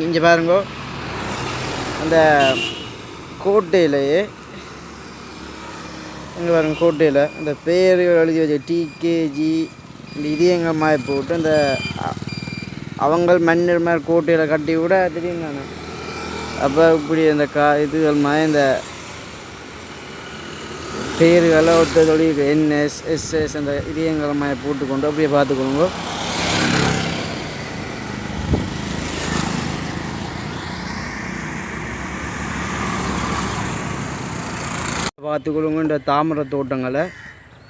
இங்கே பாருங்க. அந்த கோட்டையிலேயே இங்கே பாருங்க கோட்டையில் அந்த பேர் எழுதி வச்ச டிகேஜி இந்த இதயங்கள் மாதிரி போட்டு அந்த அவங்கள் மன்னர் மாதிரி கோட்டையில் கட்டி விட தெரியும் தானே அப்போ இப்படி அந்த கா இதுகள் மாதிரி இந்த பேர்களை ஒருத்தர் என்எஸ் எஸ்எஸ் அந்த இதயங்கள் மாதிரி போட்டுக்கொண்டு அப்படியே பார்த்துக்கோங்க பார்த்துக்கொள்ளுங்க இந்த தாமரை தோட்டங்களை.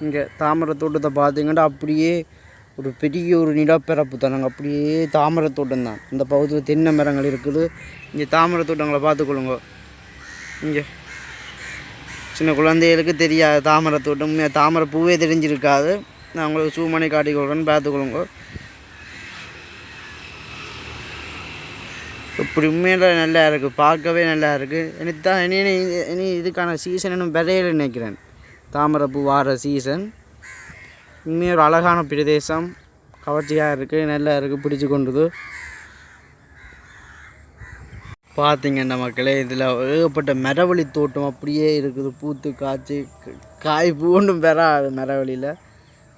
இங்கே தாமரை தோட்டத்தை பார்த்தீங்கன்னா அப்படியே ஒரு பெரிய ஒரு நிலப்பரப்பு தானங்க அப்படியே தாமரை தோட்டம் தான். இந்த பகுதியில் தென்னை மரங்கள் இருக்குது. இங்கே தாமரை தோட்டங்களை பார்த்துக்கொள்ளுங்க. இங்கே சின்ன குழந்தைகளுக்கு தெரியாது தாமரை தோட்டம். தாமரை பூவே தெரிஞ்சிருக்காது. நான் உங்களுக்கு சூமனை காட்டிக்கொள்கிறேன்னு பார்த்துக்கொள்ளுங்க. இப்படி உண்மையில நல்லா இருக்குது பார்க்கவே நல்லா இருக்குது எனக்கு தான் இனி இனி- இனி இதுக்கான சீசன் இன்னும் விரையில் நினைக்கிறேன். தாமரைப்பூ வார சீசன் உண்மையாக ஒரு அழகான பிரதேசம். கவர்ச்சியாக இருக்குது நல்லா இருக்குது பிடிச்சி கொண்டுது. பார்த்தீங்கன்னா மக்களே இதில் ஏகப்பட்ட மரவழி தோட்டம் அப்படியே இருக்குது. பூத்து காய்ச்சி காய் பூ ஒன்றும் பெறாது மரவழியில்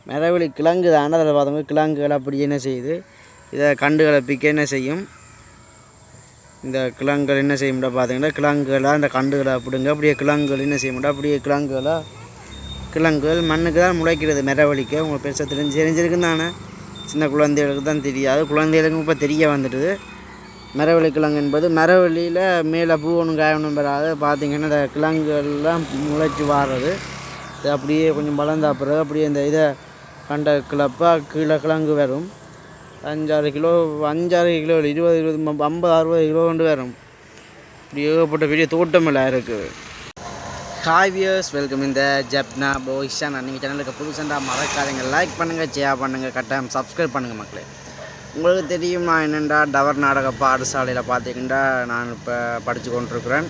மரவழி கிழங்கு தான். அதில் பார்த்தவங்க கிழங்குகள் அப்படி என்ன செய்யுது? இதை கண்டுகளை பிக்க என்ன செய்யும்? இந்த கிழங்குகள் என்ன செய்ய முடியாது பார்த்தீங்கன்னா கிழங்குகளாக இந்த கண்டுகளை அப்படிங்க அப்படியே கிழங்குகள் என்ன செய்ய முடியாது அப்படியே கிழங்குகளாக கிழங்குகள் மண்ணுக்கு தான் முளைக்கிறது மரவழிக்க. உங்களுக்கு பெருசாக தெரிஞ்சு தெரிஞ்சிருக்குன்னு தானே? சின்ன குழந்தைகளுக்கு தான் தெரியாது குழந்தைகளுக்கும் இப்போ தெரிய வந்துடுது. மரவள்ளி கிழங்கு என்பது மரவள்ளியில் மேலே பூ ஒன்றும் காயணும் பெறாது பார்த்தீங்கன்னா இந்த கிழங்குகள்லாம் முளைச்சி வாடுறது அப்படியே கொஞ்சம் வளர்ந்தா பிறகு அப்படியே இந்த இதை கண்ட கிளப்பாக கீழே கிழங்கு வரும். அஞ்சாறு கிலோ அஞ்சாறு கிலோ இல்லை இருபது இருபது ஐம்பது அறுபது கிலோ கொண்டு வரும். இப்படி ஏகப்பட்ட பெரிய தோட்டமெல்லாம் இருக்குது ஹாய் வியர்ஸ் வெல்கம் இந்த ஜப்னா போய்ஷா நீங்கள் சேனலுக்கு புதுசண்டாக மறக்காதீங்க. லைக் பண்ணுங்கள் ஷேர் பண்ணுங்கள் கட்டாயம் சப்ஸ்கிரைப் பண்ணுங்கள் மக்களே. உங்களுக்கு தெரியும் நான் டவர் நாடக பாடசாலையில் பார்த்தீங்கன்னா நான் இப்போ படித்து கொண்டிருக்கிறேன்.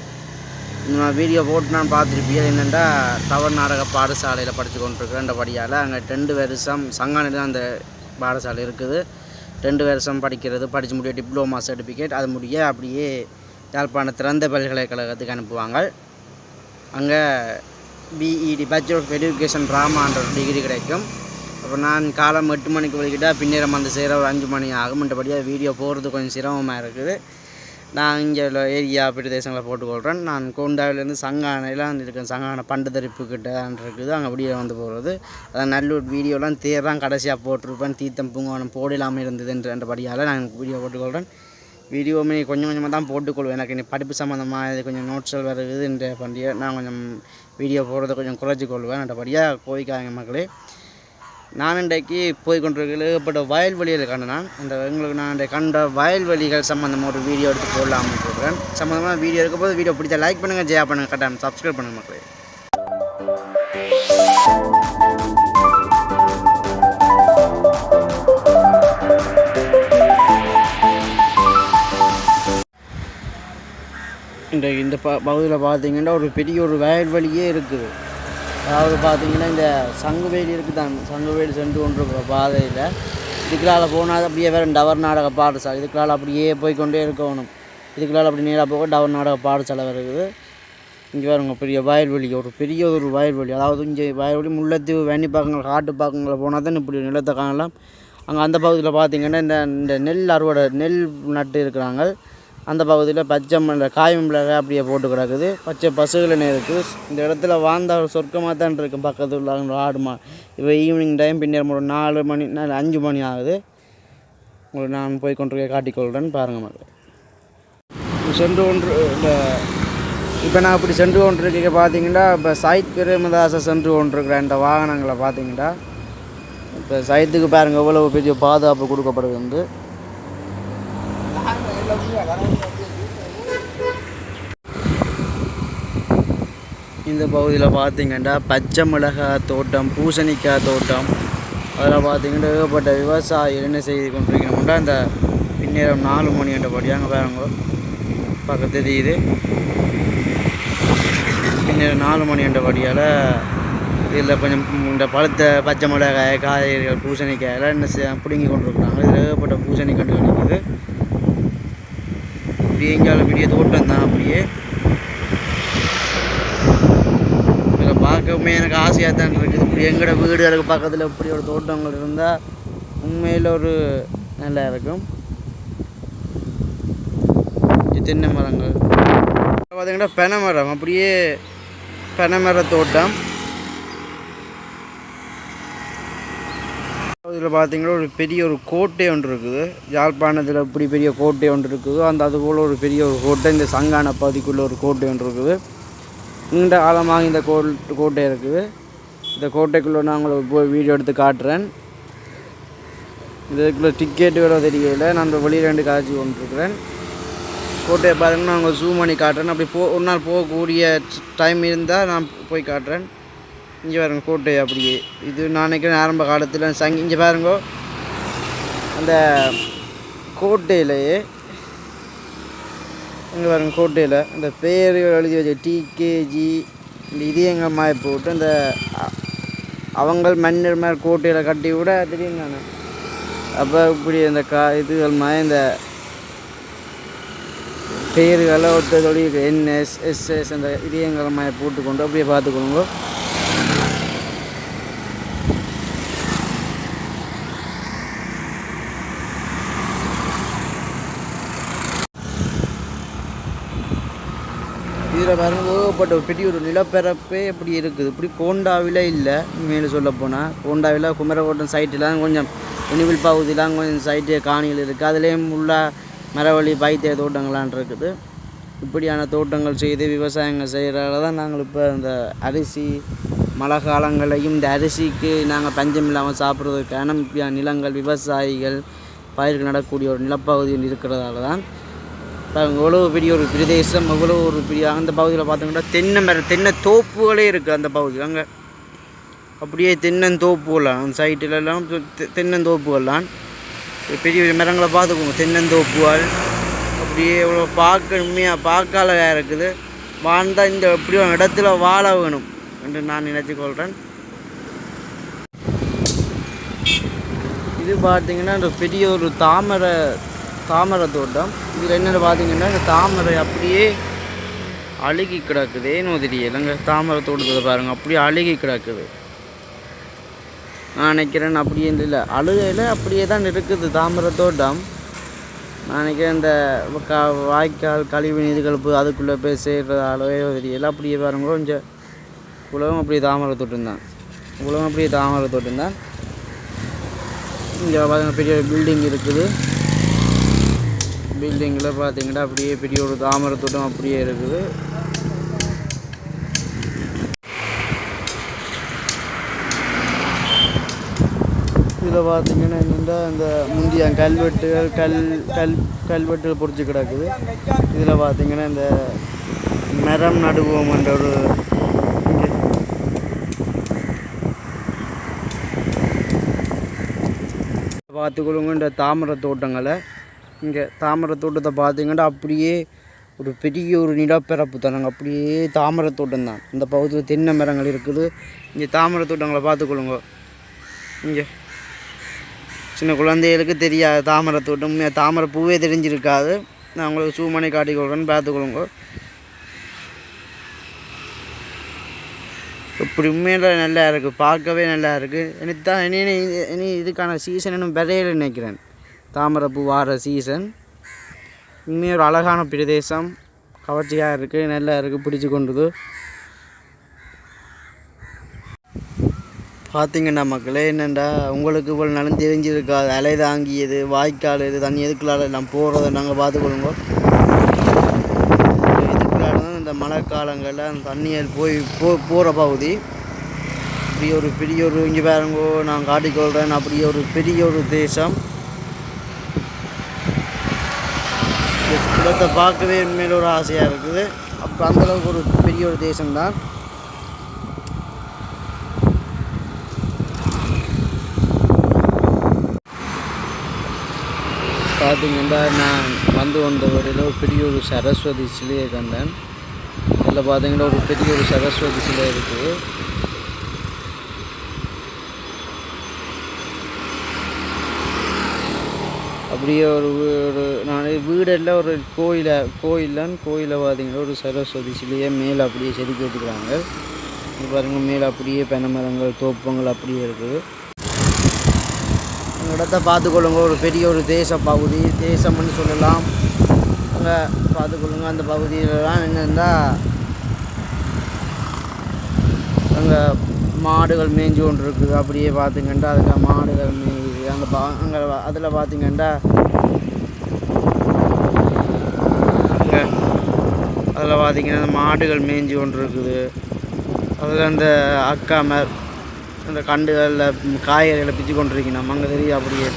நான் வீடியோ போட்டு நான் பார்த்துருப்பீங்க. என்னென்னா டவர் நாடக பாடசாலையில் படித்து கொண்டிருக்கிறேன்றபடியால் அங்கே ரெண்டு வருஷம் சங்கானில் தான் அந்த பாடசாலை இருக்குது. ரெண்டு வருஷம் படிக்கிறது படித்து முடிய டிப்ளமா சர்டிஃபிகேட் அது முடிய அப்படியே யாழ்ப்பாண திறந்த பல்கலைக்கழகத்துக்கு அனுப்புவாங்க. அங்கே பிஇடி பேச்சுலர் ஆஃப் எஜுகேஷன் ட்ராமான்ற ஒரு டிகிரி கிடைக்கும். அப்போ நான் காலம் எட்டு மணிக்கு வலிக்கிட்டால் பின்னிரம் வந்து சேர ஒரு அஞ்சு மணி ஆகும். மற்றபடியாக வீடியோ போகிறது கொஞ்சம் சிரமமாக இருக்குது. நான் இங்கே உள்ள ஏரியா பிரதேசங்களை போட்டுக்கொள்கிறேன் நான் கோண்டாவிலேருந்து சங்கானையில் இருக்கேன். சங்கான பண்டதரிப்பு கிட்ட இருக்குது. அங்கே வீடியோ வந்து போகிறது அதான் நல்லூர் வீடியோலாம் தேர் தான் கடைசியாக போட்டிருப்பேன். தீர்த்தம் பூங்கோணம் போடலாமல் இருந்ததுன்றபடியால் நான் வீடியோ போட்டுக்கொள்கிறேன் வீடியோவுமே கொஞ்சம் கொஞ்சமாக தான் போட்டுக்கொள்வேன். எனக்கு இன்னைக்கு படிப்பு சம்மந்தமாக இது கொஞ்சம் நோட்ஸ்கள் வருதுன்ற பண்டிகை. நான் கொஞ்சம் வீடியோ போடுறத கொஞ்சம் குறைச்சிக்கொள்வேன் மற்றபடியாக கோவிக்காங்க மக்களே. நான் இன்றைக்கு போய் கொண்டிருக்கிற ஏகப்பட்ட வயல்வெளியில் கண்டு அந்த எங்களுக்கு நான் இன்றைக்கு கண்ட வயல்வெளிகள் சம்மந்தமாக ஒரு வீடியோ எடுத்து போடலாம்னு இருக்கிறேன் சம்மந்தமாக வீடியோ இருக்கும்போது வீடியோ பிடிச்சா லைக் பண்ணுங்கள் ஜெயா பண்ணுங்கள் கட்டாயம் சப்ஸ்கிரைப் பண்ணுங்கள் மக்களே. இன்றைக்கு இந்த ப பகுதியில் பார்த்தீங்கன்னா ஒரு பெரிய ஒரு வயல்வெளியே இருக்குது. அதாவது பார்த்தீங்கன்னா இந்த சங்குவேலி இருக்குது தான் சங்குவேலி சென்று கொண்டிருக்கிற பாதையில் இதுக்குள்ளால் போனால் அப்படியே வேறு டவர் நாடக பாடசாலை. இதுக்குள்ளால் அப்படியே போய்க்கொண்டே இருக்கணும். இதுக்குள்ளால் அப்படி நேராக போக டவர் நாடக பாடசாலை வருது இங்கே பாருங்க பெரிய வயல்வெளி. ஒரு பெரிய ஒரு வயல்வெளி. அதாவது இங்கே வயல்வெளி முல்லைத்தீவு வேணிப்பாக்கங்கள் காட்டுப்பாக்கங்களை போனால் தான் இப்படி நிலத்தை காணலாம். அங்கே அந்த பகுதியில் பார்த்தீங்கன்னா இந்த இந்த நெல் அறுவடை நெல் நட்டு இருக்கிறாங்க. அந்த பகுதியில் பச்சை மலை காயும் மிளகாய் அப்படியே போட்டு கிடக்குது. பச்சை பசுகளே இருக்குது இந்த இடத்துல வாழ்ந்த ஒரு சொர்க்கமாக தான் இருக்கும் பக்கத்து உள்ள ஆடு மா இப்போ ஈவினிங் டைம் பின்னர் ஒரு நாலு மணி நாலு அஞ்சு மணி ஆகுது. உங்களுக்கு நான் போய் கொண்டு போய் காட்டிக்கொள்கிறேன்னு பாருங்கள் மக்கள். சென்று ஒன்று இந்த இப்போ நான் இப்படி சென்று கொண்டிருக்க பார்த்தீங்கன்னா இப்போ சைத் பிரேமதாசை சென்று கொண்டிருக்கிற இந்த வாகனங்களை பார்த்தீங்கன்னா இப்போ சைத்துக்கு பாருங்கள் எவ்வளவு பெரிய பாதுகாப்பு கொடுக்கப்படுது வந்து இந்த பகுதியில் பார்த்தீங்கன்னா பச்சை மிளகாய் தோட்டம் பூசணிக்காய் தோட்டம். அதில் பார்த்தீங்கன்னா ஏகப்பட்ட விவசாயிகள் என்ன செய்து கொண்டிருக்கணும்னா இந்த பின்னேரம் நாலு மணி என்றபடி அங்கே பாருங்க. பக்கம் தெரியுது பின்னர் நாலு மணி என்றபடியால் இதில் கொஞ்சம் இந்த பழுத்த பச்சை மிளகாய் காய்கறிகள் பூசணிக்காய் எல்லாம் என்ன பிடுங்கி கொண்டிருக்கிறாங்க. இதில் ஏகப்பட்ட பூசணி கண்டு கிடைக்குது. அப்படியே எங்கேயாலும் பெரிய தோட்டம் தான் அப்படியே இதில் பார்க்கவுமே எனக்கு ஆசையாக தான் இருக்குது. இப்படி எங்களோட வீடுகளுக்கு பக்கத்தில் இப்படி ஒரு தோட்டங்கள் இருந்தால் உண்மையில் ஒரு நல்லா இருக்கும். தென்னை மரங்கள். பார்த்தீங்கன்னா பெனமரம் மரம். அப்படியே பனை மர தோட்டம். இதில் பார்த்தீங்கன்னா ஒரு பெரிய ஒரு கோட்டை ஒன்று இருக்குது. யாழ்ப்பாணத்தில் இப்படி பெரிய கோட்டை ஒன்று இருக்குது. அந்த அதுபோல் ஒரு பெரிய ஒரு கோட்டை. இந்த சங்கான பகுதிக்குள்ளே ஒரு கோட்டை ஒன்று இருக்குது. நீண்ட காலமாக இந்த கோ கோட்டை இருக்குது. இந்த கோட்டைக்குள்ளே நான் உங்களுக்கு போய் வீடியோ எடுத்து காட்டுறேன். இதுக்குள்ளே டிக்கெட்டு வேறு தெரியல. நான் வெளியில் ரெண்டு காட்சி கொண்டிருக்கிறேன். கோட்டையை பாருங்கன்னா நான் உங்களுக்கு ஜூம் பண்ணி காட்டுறேன். அப்படி போ ஒரு நாள் போகக்கூடிய டைம் இருந்தால் நான் போய் காட்டுறேன். இங்கே பாருங்க கோட்டை அப்படியே. இது நான் நினைக்கிறேன் ஆரம்ப காலத்தில் சங் இங்கே பாருங்க. அந்த கோட்டையிலேயே இங்கே பாருங்கள் கோட்டையில். இந்த பேர் எழுதி வச்ச டிகேஜி இந்த இதயங்கள் போட்டு அந்த அவங்கள் மன்னர் மாதிரி கோட்டையில் கட்டி விட தெரியும் நான் அப்போ இப்படி அந்த கா இதுகள் மாதிரி இந்த பேர்களை ஒருத்தர் சொல்லி என்எஸ் எஸ்எஸ் அந்த இதயங்கள் மாதிரி போட்டுக்கொண்டு அப்படியே பார்த்துக்கணுங்க இதில் பாருங்க. ஏகப்பட்ட ஒரு பெரிய ஒரு நிலப்பரப்பே இப்படி இருக்குது. இப்படி கோண்டாவில் இல்லை. மேலும் சொல்ல போனால் கோண்டாவில் குமரகோட்டம் சைட்டெலாம் கொஞ்சம் இனிவில் பகுதியெலாம் கொஞ்சம் சைட்டு காணிகள் இருக்குது அதுலேயும் உள்ள மரவள்ளி பைத்திய தோட்டங்களான் இருக்குது. இப்படியான தோட்டங்கள் செய்து விவசாயங்கள் செய்கிறதால தான் நாங்கள் இப்போ இந்த அரிசி மழை காலங்களையும் இந்த அரிசிக்கு நாங்கள் பஞ்சம் இல்லாமல் சாப்பிட்றதுக்கான நிலங்கள் விவசாயிகள் பயிர்கள் நடக்கூடிய ஒரு நிலப்பகுதியில் இருக்கிறதால தான் பாருங்க எவ்வளோ பெரிய ஒரு பிரதேசம் எவ்வளோ ஒரு பெரிய அந்த பகுதியில் பார்த்தோம்னா தென்னை மரம் தென்னை தோப்புகளே இருக்குது அந்த பகுதி. அங்கே அப்படியே தென்னந்தோப்புகள்லாம் அந்த சைட்டில் எல்லாம் தெ- தென்னந்தோப்புகள்லாம் பெரிய பெரிய மரங்களை பார்த்துக்கோங்க தென்னந்தோப்புகள் அப்படியே இவ்வளோ பார்க்க உண்மையாக பார்க்க அழகாக இருக்குது. வாழ்ந்தால் இந்த இப்படி இடத்துல வாழ வேணும் என்று நான் நினைச்சு கொள்கிறேன் இது பார்த்தீங்கன்னா இந்த பெரிய ஒரு தாமரை தாமரை தோட்டம். இதில் என்னென்னு பார்த்தீங்கன்னா இந்த தாமரை அப்படியே அழுகி கிடக்குது ஏனோ தெரியலைங்க தாமரை தோட்டத்தில் பாருங்கள் அப்படியே அழுகி கிடக்குது. நான் நினைக்கிறேன் அப்படியே இல்லை அழுகையில் அப்படியே தான் இருக்குது தாமரை தோட்டம். நான் நினைக்கிறேன் இந்த கா வாய்க்கால் கழிவு நீர் கலப்பு அதுக்குள்ளே போய் சேர்றதாலவே தெரியல அப்படியே பாருங்க கொஞ்சம் உலகம் அப்படியே தாமரை தோட்டம் தான். உலகம் அப்படியே தாமரை தோட்டம் தான். இங்கே பார்த்தீங்கன்னா பெரிய பில்டிங் இருக்குது. பில்டிங்கில் பார்த்தீங்கன்னா அப்படியே பெரிய ஒரு தாமரை தோட்டம் அப்படியே இருக்குது. இதில் பார்த்தீங்கன்னா என்னென்னா இந்த முந்திய கல்வெட்டுகள் கல் கல் கல்வெட்டுகள் பொறிச்சு கிடக்குது. இதில் பார்த்தீங்கன்னா இந்த மரம் நடுவோம் என்ற ஒரு பார்த்துக்கொள்ளுங்க இந்த தாமரை தோட்டங்களை. இங்கே தாமரை தோட்டத்தை பார்த்தீங்கன்னா அப்படியே ஒரு பெரிய ஒரு நிலப்பரப்பு தானங்க அப்படியே தாமரை தோட்டம் தான். இந்த பகுதியில் தென்னை மரங்கள் இருக்குது. இங்கே தாமரை தோட்டங்களை பார்த்துக்கொள்ளுங்க. இங்கே சின்ன குழந்தைகளுக்கு தெரியாது தாமரை தோட்டம் தாமரை பூவே தெரிஞ்சிருக்காது. நான் உங்களுக்கு சூமனை காட்டிக்கொள்கிறேன்னு பார்த்துக்கொள்ளுங்க. இப்படி உண்மையில நல்லா இருக்குது பார்க்கவே நல்லா இருக்குது எனக்கு தான் இனி இனி- இனி இதுக்கான சீசன் இன்னும் விரையில் நினைக்கிறேன். தாமரைப்பூ வார சீசன் உண்மையாக ஒரு அழகான பிரதேசம். கவர்ச்சியாக இருக்குது நல்லா இருக்குது பிடிச்சி கொண்டுது. பார்த்தீங்கன்னா மக்களே என்னென்னா உங்களுக்கு இவ்வளோ நாளும் தெரிஞ்சிருக்காது அலை தாங்கியது வாய்க்கால் இது தண்ணி எதுக்குள்ளால நான் போகிறத நாங்கள் பார்த்துக்கொள்ளுங்க. இதுக்குள்ளால தான் இந்த மழை காலங்களில் அந்த தண்ணியில் போய் போ போகிற பகுதி. இப்படி ஒரு பெரிய ஒரு இங்கே பாருங்கோ நான் காட்டிக்கொள்கிறேன் அப்படி ஒரு பெரிய ஒரு தேசம் இந்த இடத்தை பார்க்கவே உண்மையில ஒரு ஆசையாக இருக்குது. அப்போ அந்தளவுக்கு ஒரு பெரிய ஒரு தேசம்தான். பார்த்தீங்கன்னா நான் வந்து வந்த வரையில் ஒரு பெரிய ஒரு சரஸ்வதி சிலையை கண்டேன். அதில் பார்த்தீங்கன்னா ஒரு பெரிய ஒரு சரஸ்வதி சிலை இருக்குது அப்படியே ஒரு ஒரு நான் வீடெல்லாம் ஒரு கோயிலை கோயிலான் கோயிலில் பார்த்தீங்கன்னா ஒரு சரஸ்வதி சிலையை மேலே அப்படியே செதுக்கி வச்சுக்கிறாங்க. இங்க பாருங்க மேலே அப்படியே பெனமரங்கள் தோப்பங்கள் அப்படியே இருக்குது அந்த இடத்த பார்த்துக்கொள்ளுங்க. ஒரு பெரிய ஒரு தேச பகுதி. தேசம்னு சொல்லலாம். அங்கே பார்த்துக்கொள்ளுங்க. அந்த பகுதியிலலாம் என்னென்னா அங்கே மாடுகள் மேய்ஞ்சு கொண்டு இருக்குது அப்படியே பார்த்திங்கன்னா அதில் மாடுகள் மேய்து அந்த பா அங்கே அதில் பார்த்திங்கன்னா அங்கே அதில் பார்த்திங்கன்னா அந்த மாடுகள் மேய்ஞ்சி ஒன்று இருக்குது அதில் அந்த அக்காமர் அந்த கண்டுகளில் காய்கறிகளை பிச்சு கொண்டிருக்கணும் அங்கே தெரியும் அப்படியே?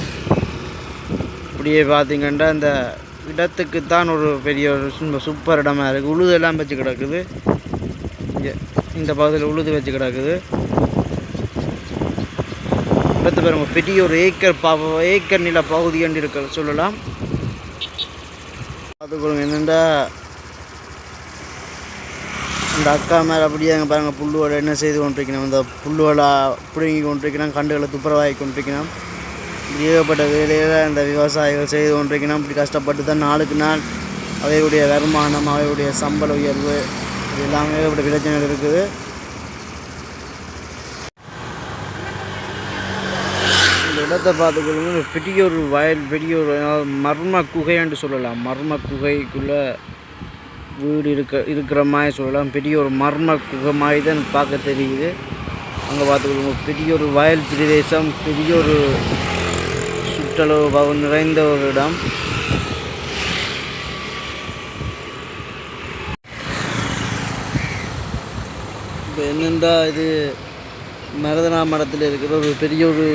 அப்படியே பார்த்திங்கன்னா இந்த இடத்துக்கு தான் ஒரு பெரிய ஒரு சூப்பர் இடமா இருக்குது உழுதெல்லாம் வச்சு கிடக்குது. இங்கே இந்த பகுதியில் உழுது வச்சு கிடக்குது. இடத்து பாருங்க பெரிய ஒரு ஏக்கர் ப ஏக்கர் நில பகுதி என்று இருக்க சொல்லலாம். பார்த்துக்கொள்ளுங்க என்னென்னா அந்த அக்கா மேலே அப்படியே அங்கே பாருங்கள் புல்லுவோட என்ன செய்து கொண்டிருக்கணும் இந்த புல்லுவலை பிடுங்கி கொண்டிருக்கணும் கண்டுகளை துப்புரவாகி கொண்டிருக்கணும் ஏகப்பட்ட வேலையில் இந்த விவசாயிகள் செய்து கொண்டிருக்கணும் இப்படி கஷ்டப்பட்டு தான் நாளுக்கு நாள் அவையுடைய வருமானம் அவையுடைய சம்பள உயர்வு இது எல்லாமே ஏகப்பட்ட பிரச்சனைகள் இருக்குது. இந்த இடத்தை பார்த்துக்கொள்ளுங்க பெரிய ஒரு வயல் பெரிய ஒரு மர்ம குகைன்னு சொல்லலாம். மர்ம குகைக்குள்ளே வீடு இருக்க இருக்கிற மாதிரி சொல்லலாம். பெரிய ஒரு மர்ம குகை மாதிரி தான் பார்க்க தெரியுது. அங்கே பார்த்துக்கொள்ளுங்க பெரிய ஒரு வயல் பிரதேசம் பெரிய ஒரு சுற்றளவு நிறைந்த ஒரு இடம். இப்போ என்னென்றா இது? மருதனா மடத்தில் இருக்கிற ஒரு பெரிய ஒரு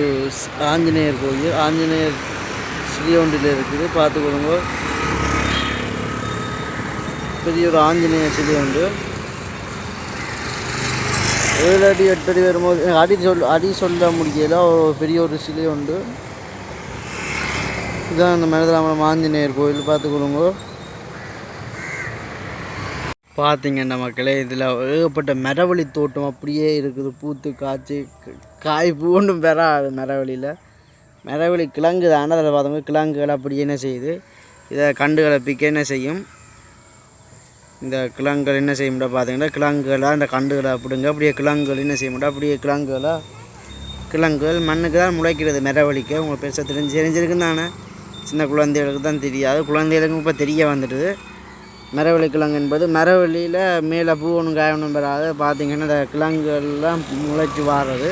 ஆஞ்சநேயர் கோயில். ஆஞ்சநேயர் ஸ்ரீ ஒன்றில் இருக்குது. பார்த்துக்கொள்ளுங்க பெரிய ஒரு ஆஞ்சநேயர் சிலை உண்டு. ஏழு அடி எட்டு அடி வரும்போது அடி சொல் அடி சொல்ல முடியல. பெரிய ஒரு சிலை உண்டு. இதுதான் அந்த மருதராமலம் ஆஞ்சநேயர் கோயில். பார்த்துக்கொள்ளுங்க பார்த்தீங்கன்னா மக்களே இதில் ஏகப்பட்ட மரவழி தோட்டம் அப்படியே இருக்குது. பூத்து காய்ச்சி காய் பூண்டும் பெறாது மரவழியில் மரவழி கிழங்கு தானே. அதில் பார்த்தோம்னா கிழங்குகள் அப்படியே என்ன செய்யுது? இதை கண்டுகளை பிக்க என்ன செய்யும்? இந்த கிழங்குகள் என்ன செய்ய முடியாது பார்த்தீங்கன்னா கிழங்குகளாக அந்த கண்டுகளை அப்படிங்க அப்படியே கிழங்குகள் என்ன செய்ய முடியாது அப்படியே கிழங்குகளாக கிழங்குகள் மண்ணுக்கு தான் முளைக்கிறது மரவழிக்க. உங்களுக்கு பெருசாக தெரிஞ்சு தெரிஞ்சிருக்குன்னு தானே? சின்ன குழந்தைகளுக்கு தான் தெரியாது குழந்தைகளுக்கும் இப்போ தெரிய வந்துடுது. மரவள்ளி கிழங்கு என்பது மரவள்ளியில் மேலே பூ ஒன்றும் காயணும் பெறாது பார்த்தீங்கன்னா இந்த கிழங்குகள்லாம் முளைச்சி வாடுறது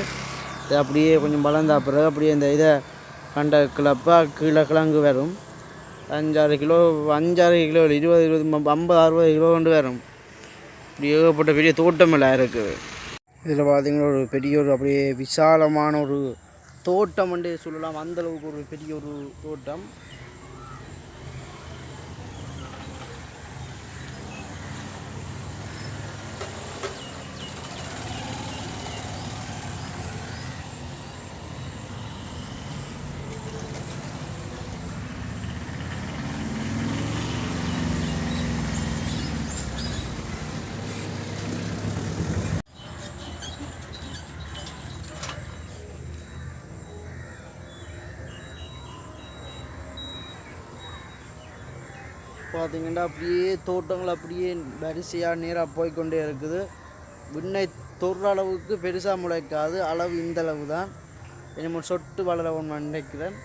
அப்படியே கொஞ்சம் வளர்ந்தா பிறகு அப்படியே இந்த இதை கண்ட கிளப்பாக கீழே கிழங்கு வரும். அஞ்சாறு கிலோ அஞ்சாறு கிலோ இல்லை, இருபது இருபது ஐம்பது அறுபது கிலோ கொண்டு வரும். இப்படி ஏகப்பட்ட பெரிய தோட்டமெல்லாம் இருக்குது இதில் பார்த்தீங்கன்னா ஒரு பெரிய ஒரு அப்படியே விசாலமான ஒரு தோட்டம் சொல்லலாம். அந்தளவுக்கு ஒரு பெரிய ஒரு தோட்டம். பார்த்தீங்கன்னா அப்படியே தோட்டங்கள் அப்படியே வரிசையாக நேராக போய்க்கொண்டே இருக்குது. விண்ணை தொடுற அளவுக்கு பெருசாக முளைக்காது. அளவு இந்த அளவு தான். என்னமோ சொட்டு வளர ஒன்று நினைக்கிறேன்.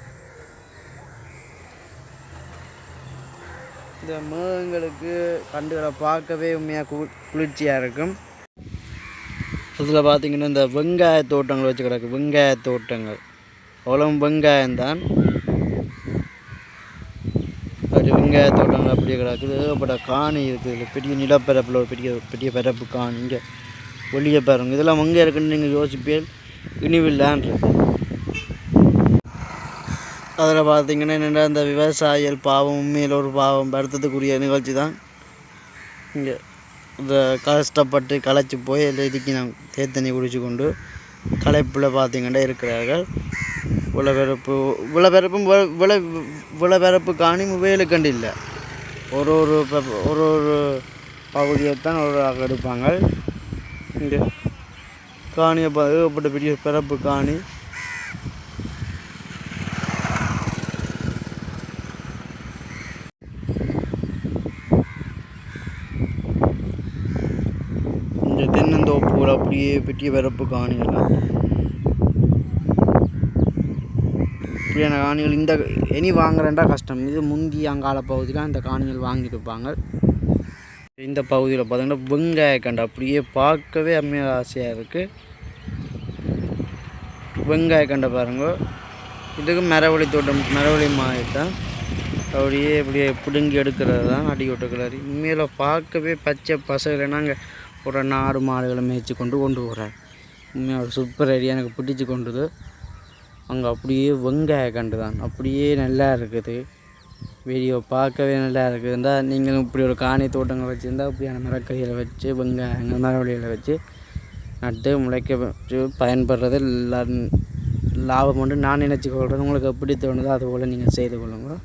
இந்த மேகங்களுக்கு கண்டுகளை பார்க்கவே உண்மையாக கு குளிர்ச்சியாக இருக்கும். அதில் பார்த்தீங்கன்னா இந்த வெங்காய தோட்டங்கள் வச்சு கிடக்கு. வெங்காய தோட்டங்கள். அவ்வளோ வெங்காயம்தான் அது வெங்காய தோட்டங்கள் அப்படியே கிடக்குது. ஏகப்பட்ட காணி இருக்குது இதில் பெரிய நிலப்பரப்பில் ஒரு பெரிய பெரிய பரப்பு காணி. இங்கே வெளியே பாருங்கள் இதெல்லாம் எங்கே இருக்குன்னு நீங்கள் யோசிப்பீர் இனிவில் லேண்ட் இருக்கு. அதில் பார்த்தீங்கன்னா என்னென்னா இந்த விவசாயிகள் பாவம் உண்மையில் ஒரு பாவம் வருத்தத்துக்குரிய நிகழ்ச்சி தான். இங்கே இந்த கஷ்டப்பட்டு களைச்சி போய் இதில் இதுக்கு நான் தேத்தண்ணி குடிச்சு கொண்டு களைப்பில் பார்த்தீங்கன்னா இருக்கிறார்கள். വിളവെടുപ്പ് വിളവെടുപ്പും വിള വിളവെടുപ്പ് காணி മൊബൈലിൽ கண்டில்ல. ஒரு ஒரு ஒரு ஒரு பகுதியைத்தான் ஒரு எடுப்பாங்க. இந்த காணியை ஏகப்பட்ட பெரிய பிறப்பு காணி. இந்த தென்னந்தோப்புகள் அப்படியே பெரிய பிறப்பு காணிகள்லாம். இப்படியான காணிகள் இந்த இனி வாங்குறேன்டா கஷ்டம். இது முந்தி அங்கால பகுதியில் அந்த காணிகள் வாங்கியிருப்பாங்க. இந்த பகுதியில் பார்த்தீங்கன்னா வெங்காய கண்டு அப்படியே பார்க்கவே அம்மையாக ஆசையாக இருக்குது வெங்காய கண்டை பாருங்க. இதுக்கு மரவழி தோட்டம் மரவழி மாதிரி தான். அப்படியே இப்படியே பிடுங்கி எடுக்கிறது தான் அடி ஒட்டுக்கிறாரு. உண்மையில் பார்க்கவே பச்சை பசங்களை நாங்கள் ஒரு நாடு மாடுகளை மேய்ச்சி கொண்டு கொண்டு போகிறார் உண்மையாக ஒரு சூப்பர் ஐடியா எனக்கு பிடிச்சி கொண்டுது. அங்கே அப்படியே வெங்காய கண்டு தான். அப்படியே நல்லா இருக்குது. வீடியோ பார்க்கவே நல்லா இருக்குதுந்தா நீங்களும் இப்படி ஒரு காணி தோட்டங்கள் வச்சுருந்தா அப்படியான மரக்கறிகளை வச்சு வெங்காயங்கள் மரவழியில் வச்சு நட்டு முளைக்க வச்சு பயன்படுறது லாபம் உண்டு. நான் நினச்சி கொள்கிறேன் உங்களுக்கு எப்படி தோணுதோ அதுபோல் நீங்கள் செய்து கொள்ளுங்கள்